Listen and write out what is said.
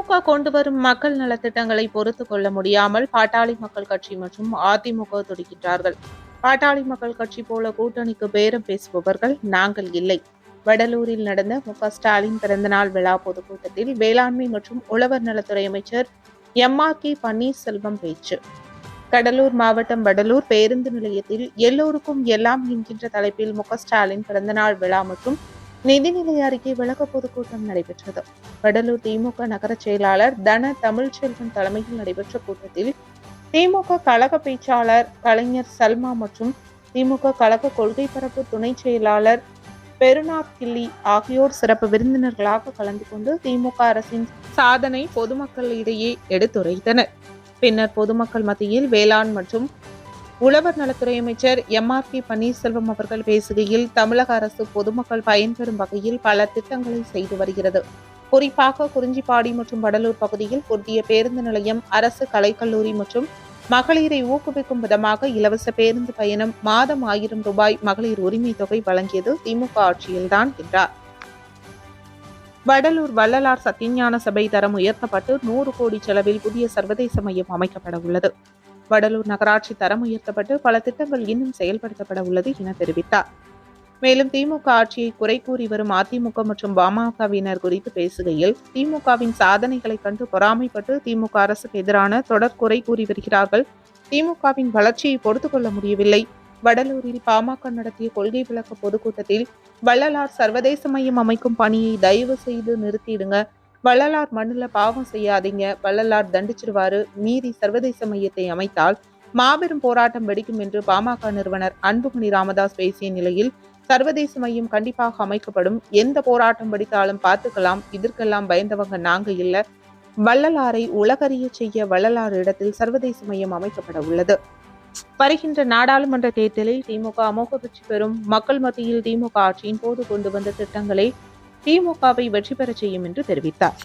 திமுக கொண்டு வரும் மக்கள் நலத்திட்டங்களை பொறுத்து கொள்ள முடியாமல் பாட்டாளி மக்கள் கட்சி மற்றும் அதிமுக துடிக்கின்றார்கள். பாட்டாளி மக்கள் கட்சி போல கூட்டணிக்கு பேரம் பேசுபவர்கள் நாங்கள் இல்லை. வடலூரில் நடந்த மு க ஸ்டாலின் பிறந்தநாள் விழா பொதுக்கூட்டத்தில் வேளாண்மை மற்றும் உழவர் நலத்துறை அமைச்சர் எம் ஆர் கே பன்னீர்செல்வம் பேச்சு. கடலூர் மாவட்டம் வடலூர் பேருந்து நிலையத்தில் எல்லோருக்கும் எல்லாம் என்கின்ற தலைப்பில் மு க ஸ்டாலின் பிறந்தநாள் விழா மற்றும் நிதிநிலை அறிக்கை விளக்க பொதுக்கூட்டம் நடைபெற்றது. வடலூர் திமுக நகர செயலாளர் தன தமிழ்ச்செல்வன் தலைமையில் நடைபெற்ற கூட்டத்தில் திமுக கழக பேச்சாளர் கலைஞர் சல்மா மற்றும் திமுக கழக கொள்கை பரப்பு துணை செயலாளர் பெருநாத் கிள்ளி ஆகியோர் சிறப்பு விருந்தினர்களாக கலந்து கொண்டு திமுக அரசின் சாதனை பொதுமக்களிடையே எடுத்துரைத்தனர். பின்னர் பொதுமக்கள் மத்தியில் வேளாண் மற்றும் உழவர் நலத்துறை அமைச்சர் எம் ஆர் பி பன்னீர்செல்வம் அவர்கள் பேசுகையில் தமிழக அரசு பொதுமக்கள் பயன்பெறும் வகையில் பல திட்டங்களை செய்து வருகிறது. குறிப்பாக குறிஞ்சிப்பாடி மற்றும் வடலூர் பகுதியில் புதிய பேருந்து நிலையம் அரசு கலைக்கல்லூரி மற்றும் மகளிரை ஊக்குவிக்கும் விதமாக இலவச பேருந்து பயணம் மாதம் ஆயிரம் ரூபாய் மகளிர் உரிமை தொகை வழங்கியது திமுக ஆட்சியில்தான் என்றார். வடலூர் வள்ளலார் சத்தியஞான சபை தரம் உயர்த்தப்பட்டு நூறு கோடி செலவில் புதிய சர்வதேச மையம் அமைக்கப்பட உள்ளது வடலூர் நகராட்சி தரம் உயர்த்தப்பட்டு பல திட்டங்கள் இன்னும் செயல்படுத்தப்பட உள்ளது என தெரிவித்தார். மேலும் திமுக ஆட்சியை குறை கூறி வரும் அதிமுக மற்றும் பாமகவினர் குறித்து பேசுகையில் திமுகவின் சாதனைகளை கண்டு பொறாமைப்பட்டு திமுக அரசுக்கு எதிரான தொடர் குறை கூறி வருகிறார்கள். திமுகவின் வளர்ச்சியை பொறுத்து கொள்ள முடியவில்லை. வடலூரில் பாமக நடத்திய கொள்கை விளக்க பொதுக்கூட்டத்தில் வள்ளலார் சர்வதேச மையம் அமைக்கும் பணியை தயவு செய்து நிறுத்திடுங்க. வள்ளலார் மண்ணுல பாவம் செய்யாதீங்க. வள்ளலார் தண்டிச்சிருவாரு. மீதி சர்வதேச மையத்தை அமைத்தால் மாபெரும் போராட்டம் வெடிக்கும் என்று பாமக நிறுவனர் அன்புமணி ராமதாஸ் பேசிய நிலையில் சர்வதேச மையம் கண்டிப்பாக அமைக்கப்படும். எந்த போராட்டம் வெடித்தாலும் பார்த்துக்கலாம். இதற்கெல்லாம் பயந்தவங்க நாங்க இல்ல. வள்ளலாரை உலகறிய செய்ய வள்ளலார் இடத்தில் சர்வதேச மையம் அமைக்கப்பட உள்ளது. வருகின்ற நாடாளுமன்ற தேர்தலில் திமுக அமோக வெற்றி பெறும். மக்கள் மத்தியில் திமுக ஆட்சியின் போது கொண்டு வந்த திட்டங்களை திமுகவை வெற்றி பெறச் செய்யும் என்று தெரிவித்தார்.